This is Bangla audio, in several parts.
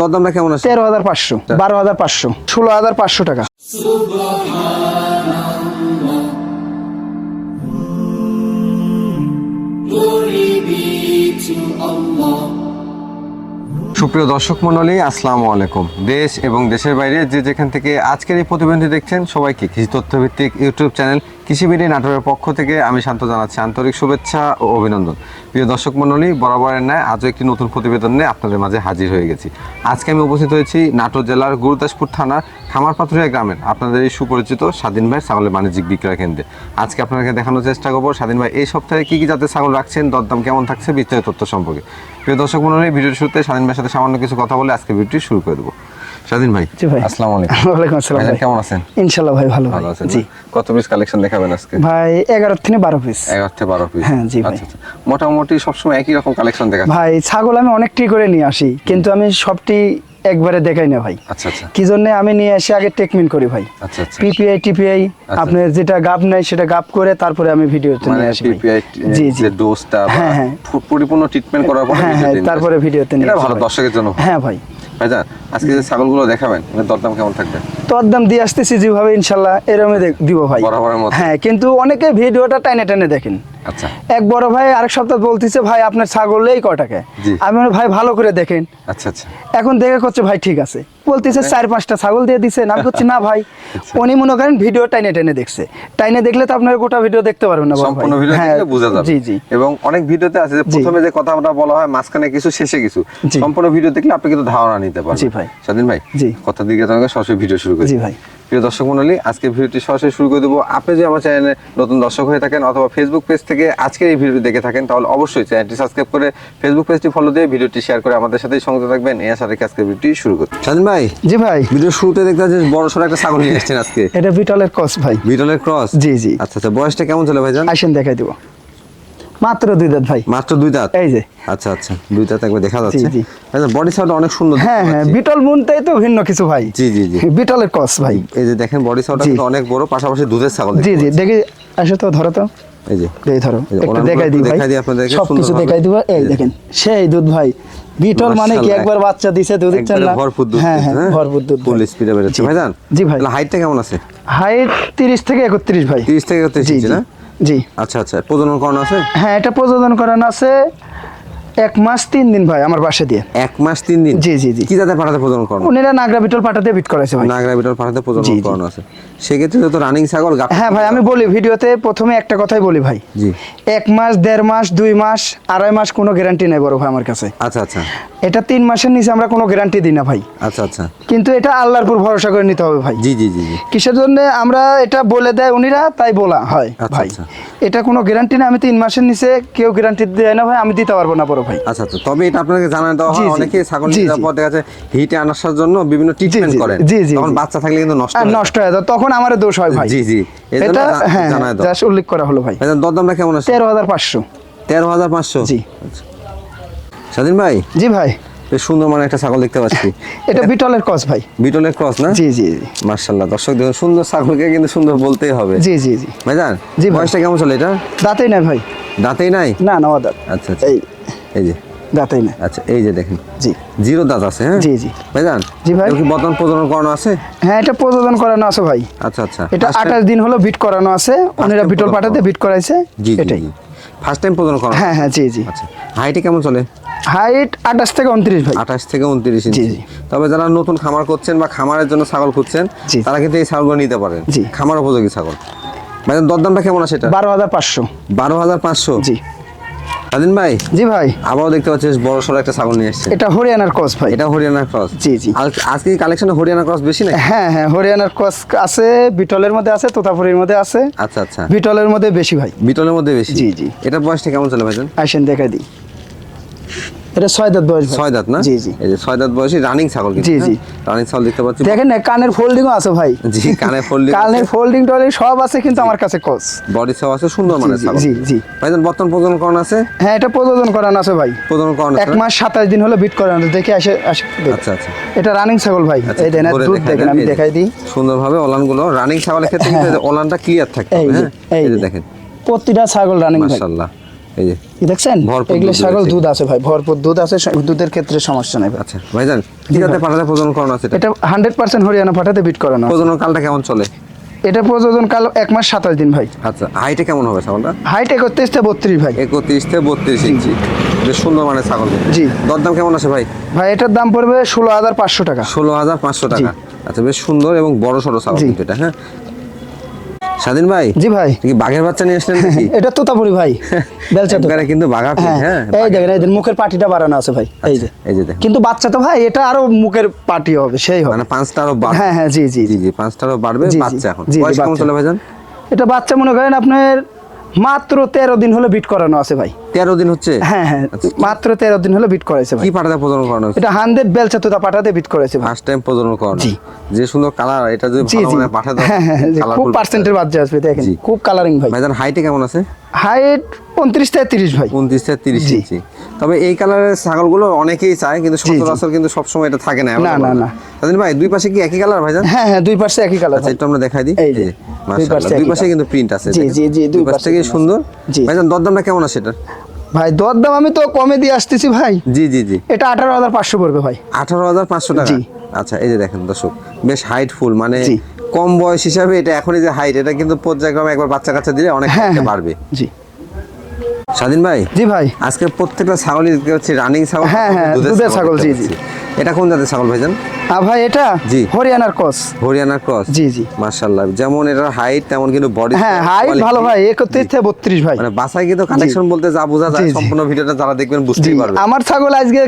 দরদামটা কেমন আছে? তেরো হাজার পাঁচশো বারো হাজার পাঁচশো ষোলো হাজার পাঁচশো টাকা। সুপ্রিয় দর্শক মণ্ডলী আসসালামু আলাইকুম। দেশ এবং দেশের বাইরে যে যেখান থেকে আজকের এই প্রতিবেদনটি দেখছেন সবাইকে কৃষি তথ্যভিত্তিক ইউটিউব চ্যানেল কৃষি বিডি নাটোরের পক্ষ থেকে আমি শান্ত জানাচ্ছি আন্তরিক শুভেচ্ছা ও অভিনন্দন। প্রিয় দর্শক মণ্ডলী, বরাবরের ন্যায় আজও একটি নতুন প্রতিবেদন নিয়ে আপনাদের মাঝে হাজির হয়ে গেছি। আজকে আমি উপস্থিত হয়েছি নাটোর জেলার গুরুদাসপুর থানার খামারপাথুরিয়া গ্রামের আপনাদের এই সুপরিচিত স্বাধীন ভাই ছাগলের বাণিজ্যিক বিক্রয় কেন্দ্রে। আজকে আপনাকে দেখানোর চেষ্টা করব স্বাধীন ভাই, এই সপ্তাহে কী কী জাতের ছাগল রাখছেন, দরদাম কেমন থাকছে, বিস্তারিত তথ্য সম্পর্কে। প্রিয় দর্শক মণ্ডলী, ভিডিওর শুরুতে স্বাধীন ভাইয়ের সাথে সামান্য কিছু কথা বলে আজকে ভিডিওটি শুরু করে দেবো। স্বাধীন ভাই জি ভাই। আসসালামু আলাইকুম। ওয়ালাইকুম আসসালাম ভাই। কেমন আছেন? ইনশাল্লাহ ভাই ভালো ভালো আছেন জি। কত পিস কালেকশন দেখাবেন আজকে? ভাই এগারো থেকে বারো পিস এগারো থেকে বারো পিস হ্যাঁ, জি ভাই। আচ্ছা আচ্ছা। মোটামুটি সবসময় একই রকম কালেকশন দেখা ভাই ছাগল আমি অনেকটি করে নিয়ে আসি কিন্তু আমি সবটি একবারে দেখাই না ভাই। আচ্ছা আচ্ছা। কি জন্য আমি নিয়ে এসে আগে টেকমিন করি ভাই। আচ্ছা আচ্ছা। পিপিআই টিপিআই আপনার যেটা গাপ নেয় সেটা গাপ করে তারপরে আমি ভিডিওতে মানে নিয়ে আসি পিপিআই জি জি। ডোজটা হ্যাঁ, হ্যাঁ। পরিপূর্ণ ট্রিটমেন্ট করার পরে হ্যাঁ হ্যাঁ তারপরে। ভিডিওতে নিয়ে এটা ভালো দর্শকের জন্য। হ্যাঁ ভাই। ভাইজান আজকে যে ছাগলগুলো দেখাবেন দরদাম কেমন থাকবে? দরদাম দিয়ে আসতেছি যেভাবে ইনশাল্লাহ এরমই দিব ভাই। বরাবরের মতো। হ্যাঁ কিন্তু অনেকে ভিডিওটা টাইনে টাইনে দেখেন। এক বড় ভাই আরেক সপ্তাহ বলতেছে ভাই আপনার ছাগল এই কটাকে আমি ভাই ভালো করে দেখেন। আচ্ছা আচ্ছা। এখন দেখে করছে ভাই ঠিক আছে। বলতেছে চার পাঁচটা ছাগল দিয়ে দিছেন। আমি করছি না ভাই। আচ্ছা। উনি মনে করেন ভিডিও টাইনে টাইনে দেখছে। টাইনে দেখলে তো আপনার গোটা ভিডিও দেখতে পারবেন না সম্পূর্ণ ভিডিও হ্যাঁ দেখলে বোঝা যাবে। জি জি। এবং অনেক ভিডিওতে আছে যে প্রথমে যে কথা আমরা বলা হয় মাঝখানে কিছু শেষে কিছু। সম্পূর্ণ ভিডিও দেখলে আপনি কিন্তু ধারণা নিতে পারবেন। জি ভাই। স্বাধীন ভাই জি। কথা দিকে তোমাকে সরাসরি ভিডিও শুরু করি। জি ভাই। প্রিয় দর্শক মণ্ডলী আজকে ভিডিওটি সরাসরি শুরু করে দেবো। আপনি যদি আমার চ্যানেলে নতুন দর্শক হয়ে থাকেন অথবা ফেসবুক পেজ থেকে আজকের এই ভিডিওটি দেখে থাকেন তাহলে অবশ্যই চ্যানেলটি সাবস্ক্রাইব করে ফেসবুক পেজটি ফলো দিয়ে ভিডিওটি শেয়ার করে আমাদের সাথে সংযুক্ত থাকবেন। এই আশা রেখে আজকের ভিডিওটি শুরু করি স্বাধীন ভাই জি ভাই। ভিডিও শুরুতে দেখতে পাচ্ছি বড় সড়ো একটা ছাগল নিয়ে এসেছেন আজকে। এটা বিটলের ক্রস ভাই। বিটলের ক্রস জি, জি। আচ্ছা আচ্ছা বয়সটা কেমন চলে ভাই ভাইজান? আসেন দেখাই দিব। মাত্র দুই দাঁত ভাই। মাত্র দুই দাঁত? এই যে। আচ্ছা আচ্ছা দুই দাঁত একবার দেখা যাচ্ছে। জি। বডি সাউন্ড অনেক সুন্দর হ্যাঁ হ্যাঁ বিটল মুনটাই তো ভিন্ন কিছু ভাই। জি জি জি। বিটলের কস ভাই। এই যে দেখেন বডি সাউন্ড কিন্তু অনেক বড় পাশাপাশি দুধের ছাগল জি জি দেখি আসো তো ধরো তো। এই যে। এই ধরো একটু দেখাই দিই ভাই। দেখাই দিই আপনাদেরকে সব কিছু দেখাই দিব। এই দেখেন সেই দুধ ভাই। বিটল মানে কি একবার বাচ্চা দিছে দুধ দিচ্ছেন না ভরপুর দুধ হ্যাঁ হ্যাঁ ভরপুর দুধ ফুল স্পিডে জি। ভাইজান জি ভাই। হাইটটা কেমন আছে? হাইট তিরিশ থেকে একত্রিশ ভাই। তিরিশ থেকে একত্রিশ জি ইঞ্চি জি। না? জি। আচ্ছা আচ্ছা। প্রজনন করানো আছে? হ্যাঁ এটা প্রজনন করানো আছে। এক মাস তিন দিন ভাই আমার বাসা দিয়ে। এক মাস তিন দিন? জি, জি, জি। কি জাতের পাঠাতে প্রজনন করানো? উনিরা নাগরা বিটল পাঠাতে বিট করাইছে ভাই। নাগরা বিটল পাঠাতে প্রজনন। করানো আছে। সেক্ষেত্রে তো রানিং ছাগল হ্যাঁ ভাই আমি বলি ভিডিওতে প্রথমে একটা কথাই বলি ভাই। জি। এক মাস দেড় মাস দুই মাস আড়াই মাস কোনো গ্যারান্টি নাই বড় ভাই আমার কাছে। আচ্ছা আচ্ছা। এটা তিন মাসের নিচে আমরা কোনো গ্যারান্টি দিই না ভাই। আচ্ছা আচ্ছা। কিন্তু এটা আল্লাহর উপর ভরসা করে নিতে হবে ভাই। জি জি জি জি। কিসের জন্য আমরা এটা বলে দেয় উনিরা তাই বলা হয় আচ্ছা, ভাই। আচ্ছা। এটা কোনো গ্যারান্টি না আমি তিন মাসের নিচে কেউ গ্যারান্টি দেয় না ভাই আমি দিতে পারব না বড় ভাই। আচ্ছা আচ্ছা তবে এটা আপনাকে জানানো দেওয়া হয়। অনেকে ছাগল। নিরাপদ দেখা যাচ্ছে হিটে আনার জন্য বিভিন্ন ট্রিটমেন্ট করেন। জি, জি, তখন বাচ্চা থাকলে কিন্তু নষ্ট যায়। নষ্ট হয়ে যায় তখন আমার দোষ হয় ভাই। জি জি। এটা হ্যাঁ উল্লেখ করা হলো ভাই। দরদামটা কেমন আছে? তেরো হাজার পাঁচশো। তেরো হাজার পাঁচশো? জি। আচ্ছা। স্বাধীন ভাই? জি ভাই। সুন্দর মানে একটা ছাগল দেখতে পাচ্ছি। এটা বিটলের কস ভাই। বিটলের ক্রস না? জি জি জি। মার্শাল্লাহ দর্শক দেখুন সুন্দর ছাগলকে কিন্তু সুন্দর বলতেই হবে। জি জি জি। ভাইজান জি। বয়সটা কেমন চলে এটা? দাঁতেই নাই ভাই। দাঁতেই নাই? না না দাঁত আচ্ছা আচ্ছা। এই এই যে। দাঁতেই নাই আচ্ছা এই যে দেখেন। জি। জিরো দাঁত আছে হ্যাঁ? জি, জি। ভাইজান জি ভাই। কি বর্তমান প্রজনন করানো আছে? হ্যাঁ এটা প্রযোজন করানো আছে ভাই। আচ্ছা আচ্ছা। এটা First time- আঠাশ দিন হলো বিট করানো আছে time বিটল পাঠাতে। বিট করাইছে জি এটাই। ফার্স্ট টাইম প্রজনন করানো? হ্যাঁ হ্যাঁ জি জি। আচ্ছা। হাইটে কেমন চলে? হাইট আঠাশ থেকে উনত্রিশ ভাই। আঠাশ থেকে উনত্রিশ ইঞ্চি। জি। তবে যারা নতুন খামার করছেন বা খামারের জন্য ছাগল খুঁজছেন। তারা কিন্তু এই ছাগলগুলো নিতে পারেন। জি। খামার উপযোগী ছাগল। মানে দরদামটা কেমন আছে এটা? বারো হাজার পাঁচশো। বারো হাজার পাঁচশো? জি। স্বাধীন ভাই জি ভাই। আবারও দেখতে পাচ্ছি বেশ বড় সড়ো একটা ছাগল নিয়ে এসেছে। এটা হরিয়ানার ক্রস ভাই। এটা হরিয়ানার ক্রস? জি, জি। আজকে কালেকশনে হরিয়ানা ক্রস বেশি না হ্যাঁ হ্যাঁ হরিয়ানার ক্রস আছে বিটলের মধ্যে আছে তোতাপুরের মধ্যে আছে। আচ্ছা আচ্ছা। বিটলের মধ্যে বেশি ভাই। বিটলের মধ্যে বেশি? জি, জি। এটা বয়সটা কেমন চলে ভাইজান? আসেন দেখাই দিই। এটা ছয় দাঁত বয়স ছয় দাঁত না? জি জি। এই যে ছয় দাঁত বয়সী রানিং ছাগল জি, জি। রানিং ছাগল দেখতে পাচ্ছি। দেখেন না কানের ফোল্ডিংও আছে ভাই। জি কানে ফোল্ডিং কানের ফোল্ডিং সব আছে কিন্তু আমার কাছে বডি সব আছে সুন্দর মানে ছাগল। জি, জি। ভাইজান বর্তমান প্রজনন করানো আছে? হ্যাঁ এটা প্রযোজন করানো আছে ভাই। প্রজনন করানো এক? মাস সাতাশ দিন হলো বিট করানো দেখে আসে আসে। আচ্ছা আচ্ছা। এটা রানিং ছাগল ভাই। আচ্ছা, এই দেন দুধ দেখেন আমি দেখাই দিই। সুন্দরভাবে ওলানগুলো রানিং ছাগলের ক্ষেত্রে কিন্তু এই ওলানটা ক্লিয়ার এই হ্যাঁ? এই যে। দেখেন। প্রতিটা ছাগল রানিং মাশাআল্লাহ। এই যে। দেখছেন? এগুলো ছাগল দুধ আছে ভাই ভরপুর দুধ আছে দুধের ক্ষেত্রে সমস্যা নেই। আচ্ছা ভাইজান জাতের পাঠাতে প্রজনন করানো আছে এটা? হান্ড্রেড পার্সেন্ট হরিয়ানা পাঠাতে বিট করানো। প্রজনন কালটা কেমন চলে? এটা প্রযোজন কাল এক মাস সাতাশ দিন ভাই। আচ্ছা হাইটে কেমন হবে ছাগলটা? হাইট একত্রিশ থেকে বত্রিশ ভাই। একত্রিশ থেকে বত্রিশ ইঞ্চি। বেশ সুন্দর মানে ছাগল। জি। দরদাম কেমন আছে ভাই? ভাই এটার দাম পড়বে ষোলো হাজার পাঁচশো টাকা। ষোলো হাজার পাঁচশো টাকা। আচ্ছা বেশ সুন্দর এবং বড় সড়ো ছাগল এটা হ্যাঁ? স্বাধীন ভাই? জি ভাই। কি বাঘের বাচ্চা নিয়ে আসলেন নাকি? এটা তোতাপুরি ভাই বেলচা তো। এখানে কিন্তু বাঘা হ্যাঁ হ্যাঁ এই দেখেন এই মুখের পাটিটা বাড়ানো আছে ভাই এই যে। এই যে কিন্তু বাচ্চা তো ভাই এটা আরও মুখের পাটি হবে সেই হবে। মানে পাঁচটা আরও বাড়বে। হ্যাঁ হ্যাঁ জি জি জি। জি পাঁচটা আরও বাড়বে। বাচ্চা এখন। বয়স কেমন হবে চলে ভাইজান? এটা বাচ্চা মনে করেন আপনার মাত্র তেরো দিন হলে বিট করানো আছে ভাই। তেরো দিন হচ্ছে? হ্যাঁ হ্যাঁ। আচ্ছা, মাত্র তেরো দিন হলে বিট করাইছে কি পাঠাতে প্রজনন করানো এটা হান্ড্রেড বেলচা তোতা পাঠাতে বিট করেছে ফার্স্ট টাইম প্রজনন করানো। জি। যে সুন্দর কালার এটা যদি ভালো মানে পাঠাতে হ্যাঁ হ্যাঁ খুব পার্সেন্টের বাচ্চা আসবে দেখেন। খুব কালারিং ভাই। ভাইজান হাইটে কেমন আছে? হাইট উনত্রিশ থেকে তিরিশ ভাই। উনত্রিশ থেকে তিরিশ। ইঞ্চি। তবে এই কালারের ছাগলগুলো অনেকেই চায় কিন্তু। সচরাচর কিন্তু সবসময় এটা থাকে না না, না, না। ভাই দুই পাশে কি একই কালার ভাইজান? হ্যাঁ হ্যাঁ দুই পাশে একই কালার আচ্ছা একটু আমরা দেখাই দিই। এই যে, দুই পাশে। কিন্তু প্রিন্ট আছে জি, জি, জি, দুই পাশ থেকে সুন্দর? জি। ভাইজান দরদামটা কেমন আছে এটা ভাই দরদাম আমি তো কমে দিয়ে আসতেছি ভাই। জি জি জি। এটা আঠারো হাজার পাঁচশো পড়বে ভাই। আঠারো হাজার পাঁচশো টাকা। আচ্ছা এই যে দেখেন দর্শক বেশ হাইট ফুল মানে কম বয়স হিসাবে এটা এখনই যে হাইট এটা কিন্তু পর্যায়ক্রমে একবার বাচ্চা কাচ্চা দিলে অনেক হ্যাঁ হ্যাঁ। বাড়বে। জি। স্বাধীন ভাই? জি ভাই। আজকে প্রত্যেকটা ছাগলই দেখতে পাচ্ছি রানিং ছাগল হ্যাঁ, হ্যাঁ, দুধের ছাগল, জি, জি। এটা কোন জাতের ছাগল ভাইজান? ভাই এটা জি। হরিয়ানার কস হরিয়ানা ক্রস? জি, জি। মাশাআল্লাহ। যেমন এটার হাইট তেমন কিন্তু বডি হ্যাঁ হাইট ভালো ভাই একত্রিশ থেকে বত্রিশ ভাই। মানে বাসায় কিন্তু কালেকশন বলতে যা বোঝা যায়। সম্পূর্ণ ভিডিওটা যারা দেখবেন বুঝতেই পারবে। আমার ছাগল আজকে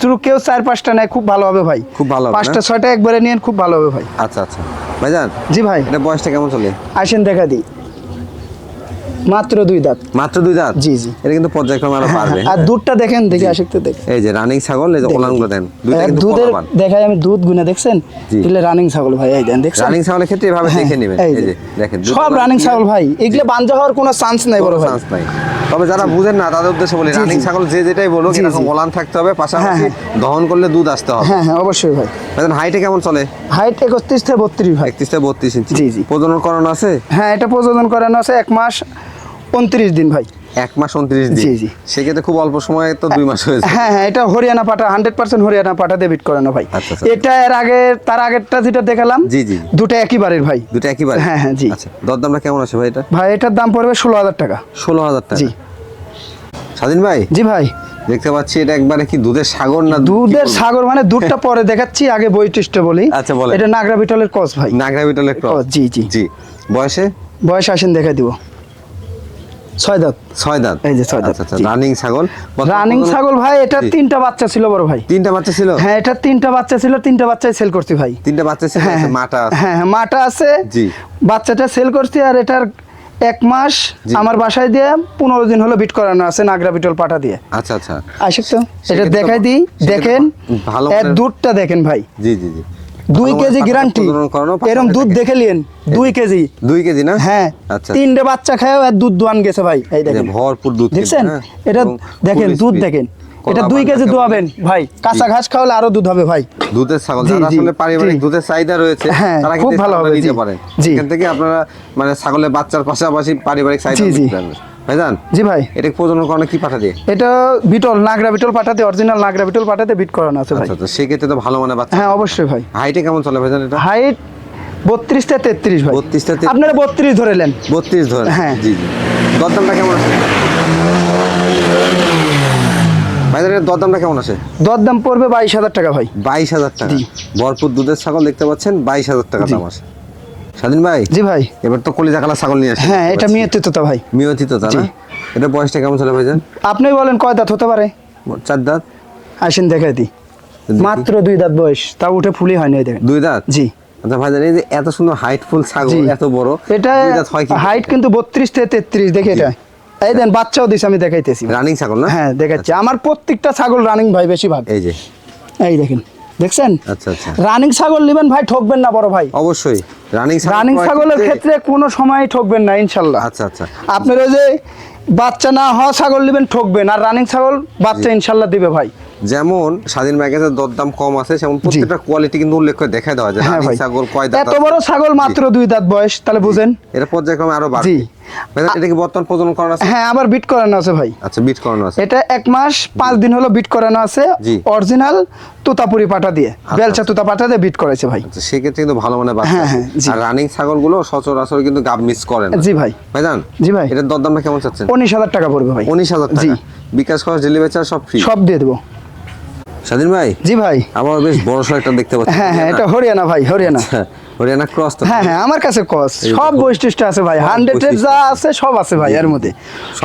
শুধু কেউ চার পাঁচটা নেয় খুব ভালো হবে ভাই। খুব ভালো হবে, পাঁচটা ছয়টা একবারে নিয়ে খুব ভালো হবে ভাই। আচ্ছা আচ্ছা। ভাইজান জি ভাই। এটা বয়সটা কেমন চলে? আসেন দেখা দিই। মাত্র দুই দাঁত। মাত্র দুই দাঁত? জি, জি। এটা কিন্তু পর্যায়ক্রমে আরও বাড়বে। আর হ্যাঁ? দুধটা দেখেন দেখে দেখেন। এই যে রানিং ছাগল এই যে ওলানগুলো দেন দুইটা কিন্তু দুধের দেখাই আমি দুধ গুনে দেখছেন। এগুলো রানিং ছাগল ভাই এই দেন দেখছেন? রানিং ছাগলের ক্ষেত্রে এভাবে হ্যাঁ, দেখে নেবেন। এই যে। দেখেন সব রানিং ছাগল ভাই। এগুলো বাঞ্জা হওয়ার কোনো চান্স নাই বড় ভাই। চান্স নাই। তবে যারা বুঝেন না তাদের উদ্দেশ্যে বলি রানিং ছাগল যে যেটাই বলুক এরকম ওলান থাকতে হবে পাশাপাশি হ্যাঁ, দহন করলে দুধ আসতে হবে। হ্যাঁ হ্যাঁ অবশ্যই ভাই। ভাইজান হাইটে কেমন চলে? হাইট একত্রিশ থেকে বত্রিশ ভাই। একত্রিশ থেকে বত্রিশ ইঞ্চি জি, জি। প্রজনন করানো আছে? হ্যাঁ এটা প্রযোজন করানো আছে এক মাস। উনত্রিশ দিন ভাই। এক মাস উনত্রিশ দিন? জি, জি। সেক্ষেত্রে খুব অল্প সময়ে তো দুই মাস হয়েছে। হ্যাঁ হ্যাঁ এটা হরিয়ানা পাটা হান্ড্রেড পার্সেন্ট হরিয়ানা পাটা ডেবিট করে না ভাই। আচ্ছা, আচ্ছা। এটা এর আগে তার আগেরটা যেটা দেখালাম জি, জি। দুটো একই বারের ভাই। দুটো একইবারে হ্যাঁ, হ্যাঁ, জি। আচ্ছা দরদামটা কেমন আছে ভাই এটা? ভাই এটার দাম পড়বে ষোলো হাজার টাকা। ষোলো হাজার টাকা? জি। স্বাধীন ভাই? জি ভাই। দেখতে পাচ্ছি এটা একবারে কি দুধের সাগর না দুধের সাগর মানে দুধটা পরে দেখাচ্ছি আগে বৈশিষ্ট্য বলি। আচ্ছা, বলেন। এটা নাগরা বিটলের কস ভাই। নাগরা বিটলের ক্রস জি, জি। জি। বয়সে? বয়স আসেন দেখা দিব। ছয় দাঁত। ছয় দাঁত। এই যে ছয় দাঁত, আচ্ছা আচ্ছা। রানিং ছাগল। রানিং ছাগল ভাই এটা তিনটা বাচ্চা ছিল বড় ভাই। তিনটা বাচ্চা ছিল? হ্যাঁ এটা তিনটা বাচ্চা ছিল তিনটা বাচ্চাই সেল করছি ভাই। তিনটা বাচ্চা ছিল হ্যাঁ হ্যাঁ। মাটা হ্যাঁ হ্যাঁ মাটা আছে। জি। বাচ্চাটা সেল করছি আর এটার এক মাস আমার বাসায় দিয়ে পনেরো দিন হলো বিট করানো আছে নাগরা বিটল পাঠা দিয়ে। আচ্ছা আচ্ছা। তো এটা দেখাই দিই দেখেন ভালো দুধটা দেখেন ভাই। জি জি জি। দুই কেজি গ্যারান্টি এরম দুধ দেখে লিয়েন দুই কেজি। দুই কেজি না? হ্যাঁ আচ্ছা। তিনটে বাচ্চা খায়ও এর দুধ দোয়ান গেছে ভাই এই দেখেন। ভরপুর দুধ দেখছেন? হ্যাঁ? এটা দেখেন দুধ দেখেন। এটা দুই কেজি দোয়াবেন ভাই। কাঁচা ঘাস খাওয়ালে আরও দুধ হবে ভাই। দুধের ছাগল যারা আসলে পারিবারিক দুধের চাহিদা রয়েছে হ্যাঁ, তারা খুব ভালো হবে, নিতে জি, পারেন এখান থেকে আপনারা মানে ছাগলের বাচ্চার পাশাপাশি পারিবারিক চাহিদা। মিটতে পারবেন। ভাইজান? জি ভাই। এটা প্রজনন করানো কি পাঠা দিয়ে এটা বিটল নাগরা বিটল পাঠাতে অরিজিনাল নাগরা বিটল পাঠাতে বিট করানো আছে ভাই। আচ্ছা আচ্ছা সেক্ষেত্রে তো ভালো মানে বাচ্চা। হ্যাঁ অবশ্যই ভাই। হাইটে কেমন চলে ভাইজান এটা? হাইট বত্রিশ থেকে তেত্রিশ ভাই। 32 থেকে আপনারা বত্রিশ ধরেলেন বত্রিশ ধরে হ্যাঁ। জি জি। দরদামটা কেমন আছে? ভাইজান এর দরদামটা কেমন আছে? দর দাম পড়বে বাইশ হাজার টাকা ভাই। বাইশ হাজার টাকা। ভরপুর দুধের ছাগল দেখতে পাচ্ছেন বাইশ হাজার টাকা দাম আছে। স্বাধীন ভাই? জি ভাই। এবার তো কলিজা কালা ছাগল নিয়ে আসছে হ্যাঁ এটা মেয়ে তোতা ভাই। মিয়তি তো তা না? এটা বয়সটা কেমন চলে ভাইজান? আপনি বলেন কয় দাঁত হতে পারে? চার দাঁত। আসেন দেখাই দিই। মাত্র দুই দাঁত বয়স তা উঠে ফুলি হয়নি দেখেন। দুই দাঁত? জি। আচ্ছা ভাইজান এই যে এত সুন্দর হাইটফুল ছাগল এত বড় এটা দুই দাঁত হয় কি? হাইট কিন্তু বত্রিশ থেকে তেত্রিশ দেখে এটা। এই দেন বাচ্চাও দিছে আমি দেখাইতেছি। রানিং ছাগল না? হ্যাঁ দেখাচ্ছি। আমার প্রত্যেকটা ছাগল রানিং ভাই বেশি ভাগ এই যে। এই দেখেন। দেখছেন? আচ্ছা আচ্ছা। রানিং ছাগল নেবেন ভাই ঠকবেন না বড় ভাই। অবশ্যই। রানিং রানিং ছাগলের ক্ষেত্রে কোনো সময় ঠকবেন না ইনশাল্লাহ। আচ্ছা আচ্ছা। আপনার ওই যে বাচ্চা না হওয়া ছাগল নেবেন ঠকবেন। আর রানিং ছাগল বাচ্চা ইনশাল্লাহ দিবে ভাই। যেমন স্বাধীন ম্যাগেজের দরদাম কম আছে সেমন প্রত্যেকটা কোয়ালিটি কিন্তু উল্লেখ করে দেখা দেওয়া যায় হ্যাঁ ছাগল কয় দাঁত এত বড় ছাগল মাত্র দুই দাঁত বয়স তাহলে বুঝেন। এটা পর্যায়ক্রমে আরও বাড়বে। ভাইজান এটা কি বর্তমান প্রজনন করানো আছে? হ্যাঁ আবার বিট করানো আছে ভাই। আচ্ছা বিট করানো আছে। এটা এক মাস পাঁচ দিন হলো বিট করানো আছে। অরিজিনাল তুতাপুরি পাটা দিয়ে। বেলচা তুতা পাটা দিয়ে বিট করেছে ভাই। আচ্ছা সেক্ষেত্রে কিন্তু ভালো মানে বাচ্চা হ্যাঁ। হ্যাঁ। আর রানিং ছাগলগুলো সচরাচর কিন্তু গাব মিস করে না। জি ভাই। ভাইজান জি ভাই। এটার দরদামটা কেমন চাচ্ছেন? উনিশ হাজার টাকা পড়বে ভাই। উনিশ হাজার জি। টাকা। বিকাশ খরচ ডেলিভারি চার্জ সব ফ্রি সব দিয়ে দেবো। স্বাধীন ভাই? জি ভাই। আবার বেশ বড় সড় একটা দেখতে পাচ্ছি। হ্যাঁ হ্যাঁ এটা হরিয়ানা ভাই হরিয়ানা। হরিয়ানা ক্রস হ্যাঁ হ্যাঁ আমার কাছে ক্রস সব বৈশিষ্ট্য আছে ভাই। সব হান্ড্রেড যা আছে। সব আছে ভাই এর মধ্যে।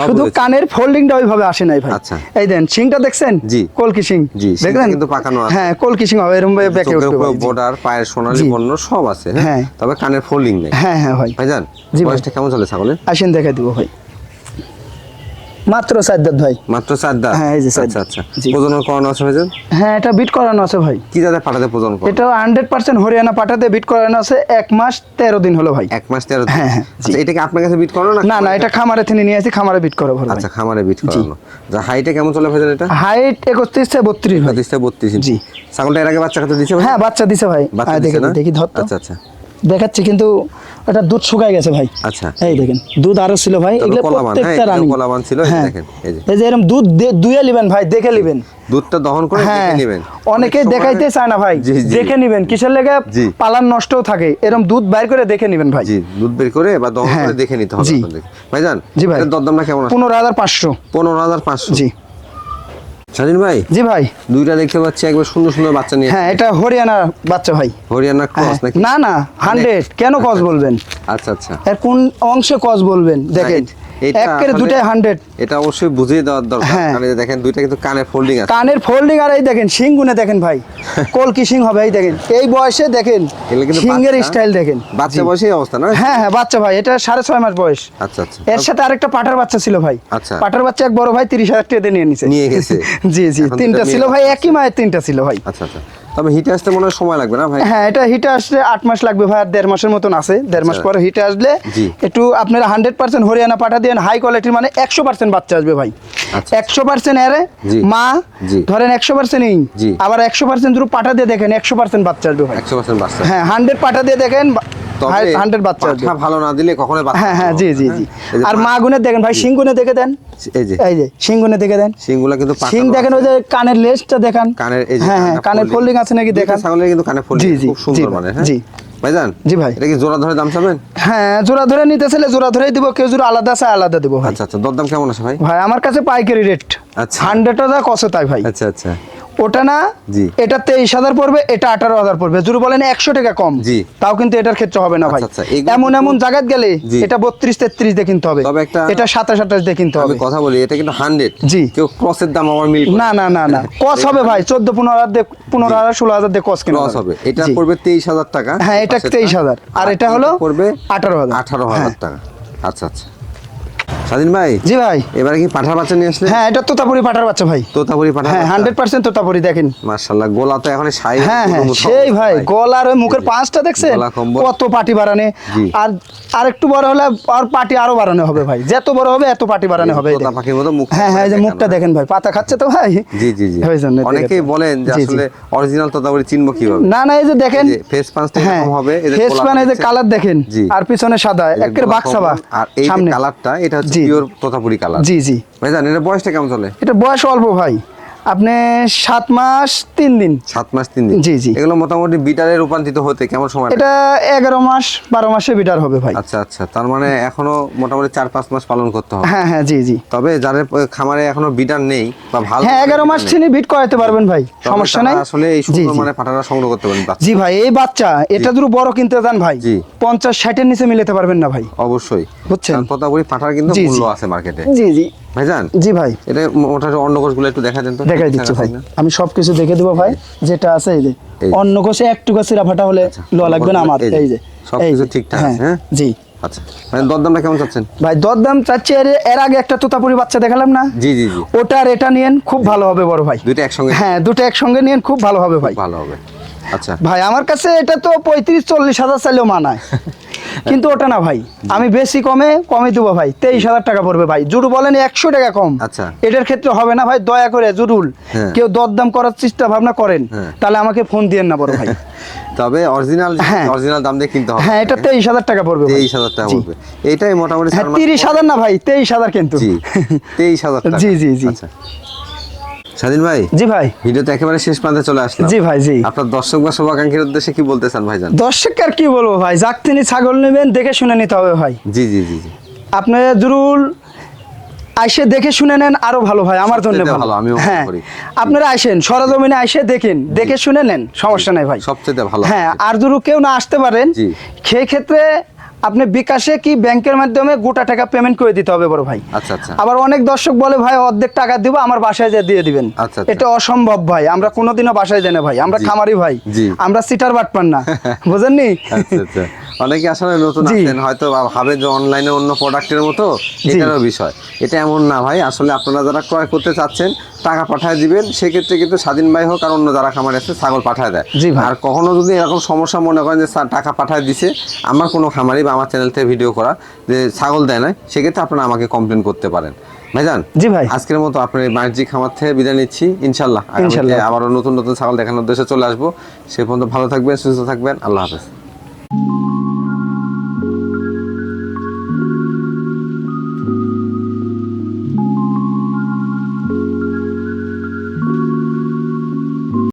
শুধু কানের ফোল্ডিংটা ওইভাবে আসে নাই ভাই। আচ্ছা। এই দেন সিংটা দেখছেন? জি। কলকি সিং জি, দেখলেন? কিন্তু পাকানো আছে। হ্যাঁ কলকি সিং হবে এরকম ভাবে ব্যাকে উঠবে। বর্ডার পায়ের সোনালী বর্ণ সব আছে হ্যাঁ? হ্যাঁ। তবে কানের ফোল্ডিং নেই। হ্যাঁ হ্যাঁ ভাই। ভাইজান জি। বয়সটা কেমন চলে ছাগলের? আসেন দেখে দিব ভাই। মাত্র চার দাঁত ভাই। মাত্র চার দাঁত হ্যাঁ, এই যে আচ্ছা। আচ্ছা। জি। প্রজনন করানো আছে ভাইজান? হ্যাঁ এটা বিট করানো আছে ভাই। কি জাতের পাঠাতে প্রজনন করে এটা হান্ড্রেড পার্সেন্ট হরিয়ানা পাঠাতে বিট করানো আছে এক মাস তেরো দিন হলো ভাই। এক মাস তেরো দিন। হ্যাঁ, হ্যাঁ। আচ্ছা এটা কি আপনার কাছে বিট করানো না না না এটা খামারে থেকে নিয়ে আসি খামারে বিট করে ভাই। আচ্ছা খামারে বিট করানো। যা হাইটে কেমন চলে ভাইজান এটা? হাইট একত্রিশ থেকে বত্রিশ ভাই। পঁচিশটা বত্রিশ জি। ছাগলটা এর আগে বাচ্চা কাছে দিচ্ছে হ্যাঁ বাচ্চা দিছে ভাই। দেখে দেখি ধর আচ্ছা আচ্ছা। দেখাচ্ছি কিন্তু এটা দুধ শুকায় গেছে ভাই আচ্ছা এই দেখেন দুধ আরও ছিল ভাই এগুলো হ্যাঁ, প্রত্যেকটা রানিং কলাবান ছিল, এই যে দেখেন, এই যে। এই যে এরকম দুধ দুয়ে নেবেন ভাই দেখে নেবেন দুধটা দহন করে হ্যাঁ দেখে নেবেন অনেকে দেখাইতে চায় না ভাই। দেখে নেবেন কিসের লেগে। পালান নষ্টও থাকে এরকম দুধ বাইর করে দেখে নেবেন ভাই জি দুধ বের করে বা দহন হ্যাঁ। করে দেখে নিতে হবে জি। আপনাদেরকে। ভাইজান জি ভাই। দরদামটা কেমন আছে পনেরো হাজার পাঁচশো পনেরো হাজার পাঁচশো জি স্বাধীন ভাই? জি ভাই। দুইটা দেখতে পাচ্ছি একবার সুন্দর সুন্দর বাচ্চা নিয়ে হ্যাঁ এটা হরিয়ানা বাচ্চা ভাই। হরিয়ানা হ্যাঁ। ক্রস নাকি? না না হান্ড্রেড কেন ক্রস বলবেন? আচ্ছা আচ্ছা। এর কোন অংশে ক্রস বলবেন? দেখেন। একের দুটাই হান্ড্রেড এটা অবশ্যই বুঝিয়ে দেওয়ার দরকার। হ্যাঁ। এই দেখেন দুইটা কিন্তু কানে ফোল্ডিং আছে। কানের ফোল্ডিং আর এই দেখেন শিং গুনে দেখেন ভাই। কলকি শিং হবে? এই দেখেন এই বয়সে দেখেন এগুলো কিন্তু স্টাইল দেখেন। বাচ্চা বয়সে অবস্থা না? হ্যাঁ হ্যাঁ বাচ্চা ভাই এটা সাড়ে ছয় মাস বয়স। আচ্ছা আচ্ছা। এর সাথে আরেকটা পাটার বাচ্চা ছিল ভাই। আচ্ছা। পাটার বাচ্চা এক বড় ভাই তিরিশ হাজার টাকা নিয়ে নিছে। নিয়ে গেছে। জি জি তিনটা ছিল ভাই একই মায়ের তিনটা ছিল ভাই। আচ্ছা আচ্ছা। তবে হিটে আসতে মনে হয় সময় লাগবে না ভাই? হ্যাঁ এটা হিটে আসলে আট মাস লাগবে ভাই আর দেড় মাসের মতন আছে। দেড় মাস আচ্ছা। পরে হিটে আসলে একটু আপনারা হান্ড্রেড পার্সেন্ট হরিয়ানা পাঠা দিয়ে হাই কোয়ালিটির মানে একশো পার্সেন্ট বাচ্চা আসবে ভাই। আচ্ছা। একশো পার্সেন্ট এরে মা ধরেন একশো পার্সেন্ট এই আবার একশো পার্সেন্ট পাঠা দিয়ে দেখেন একশো পার্সেন্ট বাচ্চা আসবে ভাই। একশো পার্সেন্ট বাচ্চা। হ্যাঁ হান্ড্রেড পাঠা দিয়ে দেখেন হান্ড্রেড বাচ্চা আসবে ভালো না দিলে কখনোই হ্যাঁ হ্যাঁ জি জি জি হ্যাঁ? এই যে আর মা গুনে দেখেন ভাই সিং গুনে দেখে দেন? এই যে। এই যে সিং গুনে দেখে দেন। শিংগুলা কিন্তু সিং দেখেন ওই যে কানের লেসটা দেখান। কানের এই যে হ্যাঁ হ্যাঁ কানের ফোল্ডিং আছে নাকি দুইটা ছাগলের কিন্তু কানে ফোল্ডিং জি, জি, খুব সুন্দর মানে হ্যাঁ? জি। ভাইজান জি ভাই। এটা কি জোড়া ধরে দাম চাবেন? হ্যাঁ জোড়া ধরে নিতে চাইলে জোড়া ধরেই দিব কেউ জোড়া আলাদা চাই আলাদা দিব আচ্ছা আচ্ছা দরদাম কেমন আছে ভাই? ভাই আমার কাছে পাইকারি রেট। আচ্ছা। হান্ড্রেড কষে তাই ভাই। আচ্ছা আচ্ছা। ওটা না জি। এটা তেইশ হাজার পড়বে এটা আঠারো হাজার পড়বে। যদি বলেন একশো টাকা কম। জি। তাও কিন্তু এটার ক্ষেত্রে হবে না ভাই। আচ্ছা, আচ্ছা, এমন এমন জায়গায় গেলে। এটা বত্রিশ তেত্রিশ দিয়ে কিনতে হবে। এটা সাতাশ আঠাশ দিয়ে কিনতে হবে। কথা বলি এটা কিন্তু হান্ড্রেড। জি। কেউ ক্রসের দাম আমার মিল না না না না। কস হবে ভাই চোদ্দ পনেরো হাজার দিয়ে পনেরো হাজার ষোলো হাজার দিয়ে কস কিনা হবে। এটা পড়বে তেইশ হাজার টাকা। হ্যাঁ, এটা তেইশ হাজার। আর এটা হলো পড়বে 18,000 আঠারো হাজার হ্যাঁ। টাকা। আচ্ছা আচ্ছা। স্বাধীন ভাই? জি ভাই। এবারে কি পাঠা বাচ্চা নিয়ে আসলে হ্যাঁ এটা তোতাপুরি পাঠার বাচ্চা ভাই। তোতাপুরি পাঠা হ্যাঁ হান্ড্রেড পার্সেন্ট তোতাপুরি দেখেন। মার্শাল্লাহ গোলা তো এখন সাই হ্যাঁ হ্যাঁ সেই ভাই গলার ওই মুখের পাঁচটা দেখছেন? কত পাটি বাড়ানে। আর আর একটু বড় হলে আর পাটি আরও বাড়ানো হবে ভাই। যত বড় হবে এত পাটি বাড়ানো হবে তোতা পাখির মতো মুখ হ্যাঁ হ্যাঁ যে মুখটা দেখেন ভাই পাতা খাচ্ছে তো ভাই? জি জি জি। ওই জন্য অনেকেই বলেন যে। আসলে অরিজিনাল তোতাপুরি চিনবো কীভাবে। না না এই যে দেখেন। face হ্যাঁ এরকম হবে, ফেস পান এই যে কালার দেখেন। জি। আর পিছনে সাদা একের বাক্সাবা আর এই কালারটা এটা হচ্ছে। পিওর তোতাপুরি কালার জি জি। ভাই জানেন এটা বয়সটা কেমন চলে? এটা বয়স অল্প ভাই। আপনি সাত মাস তিন দিন। সাত মাস তিন দিন? জি, জি। এগুলো মোটামুটি বিটারে রূপান্তরিত হতে কেমন সময় এটা এগারো মাস বারো মাসে বিটার হবে ভাই। আচ্ছা আচ্ছা। তার মানে এখনও মোটামুটি চার পাঁচ মাস পালন করতে হবে। হ্যাঁ হ্যাঁ জি জি। তবে যাদের খামারে এখনও বিটার নেই বা ভালো হ্যাঁ এগারো মাস চিনি বিট করাতে পারবেন ভাই। সমস্যা নাই। আসলে এই সুন্দর মানে পাঠাটা সংগ্রহ করতে পারেন বাচ্চা। জি ভাই এই বাচ্চা এটা যদি বড় কিনতে যান ভাই। জি। পঞ্চাশ ষাটের নিচে মিলাতে পারবেন না ভাই। অবশ্যই। বুঝছেন? পাঠার কিন্তু। মূল্য আছে মার্কেটে জি জি। ভাইজান? জি ভাই। এটা মোটামুটি অন্য কোষগুলো একটু দেখা দেন তো। দেখাই দিচ্ছি ভাই। আমি দেখে দেবো ভাই যেটা আছে এই যে। একটু হলে লো লাগবে না আমার। এই যে, ঠিকঠাক হ্যাঁ? জি। আচ্ছা। মানে দরদামটা কেমন চাচ্ছেন? ভাই দরদাম চাচ্ছি এর এর আগে একটা তোতাপুরি বাচ্চা দেখালাম না? জি জি এটা নিয়েন খুব ভালো হবে বড় ভাই। দুইটা একসঙ্গে? হ্যাঁ দুটো একসঙ্গে নিয়েন খুব ভালো হবে ভাই। ভালো হবে। আচ্ছা। ভাই আমার কাছে এটা তো পঁয়ত্রিশ চল্লিশ হাজার চাইলেও মানায়। কিন্তু ওটা না ভাই আমি বেশি কমে কমে দেবো ভাই তেইশ হাজার টাকা পড়বে ভাই জুড়ু বলেন একশো টাকা কম আচ্ছা। এটার ক্ষেত্রে হবে না ভাই দয়া করে জুরুল হ্যাঁ। কেউ দরদাম করার চেষ্টা ভাবনা করেন হ্যাঁ। তাহলে আমাকে ফোন দিয়েন না বড় ভাই তবে অরিজিনাল হ্যাঁ। অরিজিনাল দাম দিয়ে কিনতে হবে হ্যাঁ এটা তেইশ হাজার টাকা পড়বে ভাই। তেইশ হাজার টাকা পড়বে এইটাই মোটামুটি হ্যাঁ চার মাস তিরিশ হাজার না ভাই তেইশ হাজার কিন্তু জি তেইশ হাজার টাকা জি, জি, জি। আচ্ছা স্বাধীন ভাই? জি ভাই। ভিডিওতে একেবারে শেষ প্রান্তে চলে আসলাম। জি ভাই জি। আপনার দর্শক বা শুভাকাঙ্ক্ষীর উদ্দেশ্যে কি বলতে চান ভাইজান? দর্শক আর কি বলব ভাই যাক তিনি ছাগল নেবেন দেখে শুনে নিতে হবে ভাই। জি জি জি জি। আপনি জরুর আইসে দেখে শুনে নেন আরও ভালো ভাই আমার জন্য ভালো। আমি হ্যাঁ আপনারা আইসেন সরজমিনে আইসে দেখেন দেখে শুনে নেন সমস্যা নাই ভাই। সবচেয়ে ভালো। হ্যাঁ আর যদি কেউ না আসতে পারেন জি। সেই ক্ষেত্রে আপনি বিকাশে কি ব্যাংকের মাধ্যমে গোটা টাকা পেমেন্ট করে দিতে হবে বড় ভাই? আচ্ছা আচ্ছা। আবার অনেক দর্শক বলে ভাই অর্ধেক টাকা দিব আমার বাসায় যা দিয়ে দিবেন। আচ্ছা, আচ্ছা। এটা অসম্ভব ভাই। আমরা কোনোদিনও বাসায় যাই না ভাই। আমরা খামারি ভাই। আমরা সিটার বাটপান না। বুঝেননি? আচ্ছা আচ্ছা। অনেকে আসলে নতুন জি। আছেন হয়তো ভাবে যে অনলাইনে অন্য প্রোডাক্টের মতো এটারও বিষয়। এটা এমন না ভাই আসলে আপনারা যারা ক্রয় করতে চাচ্ছেন টাকা পাঠায় দিবেন সেক্ষেত্রে কিন্তু স্বাধীন ভাই হোক আর অন্য যারা খামার আছে ছাগল পাঠায় দেয়। জি আর কখনো যদি এরকম সমস্যা মনে করেন যে স্যার টাকা পাঠায় দিছে আমার কোনো খামারি বা আমার চ্যানেল থেকে ভিডিও করা যে ছাগল দেয় না সেক্ষেত্রে আপনারা আমাকে কমপ্লেন করতে পারেন। ভাইজান জি ভাই। আজকের মতো আপনার বাণিজ্যিক খামার থেকে বিদায় নিচ্ছি ইনশাল্লাহ ইনশাল্লাহ। আবারও নতুন নতুন ছাগল দেখানোর উদ্দেশ্যে চলে আসব। সে পর্যন্ত ভালো থাকবেন সুস্থ থাকবেন। আল্লাহ হাফেজ।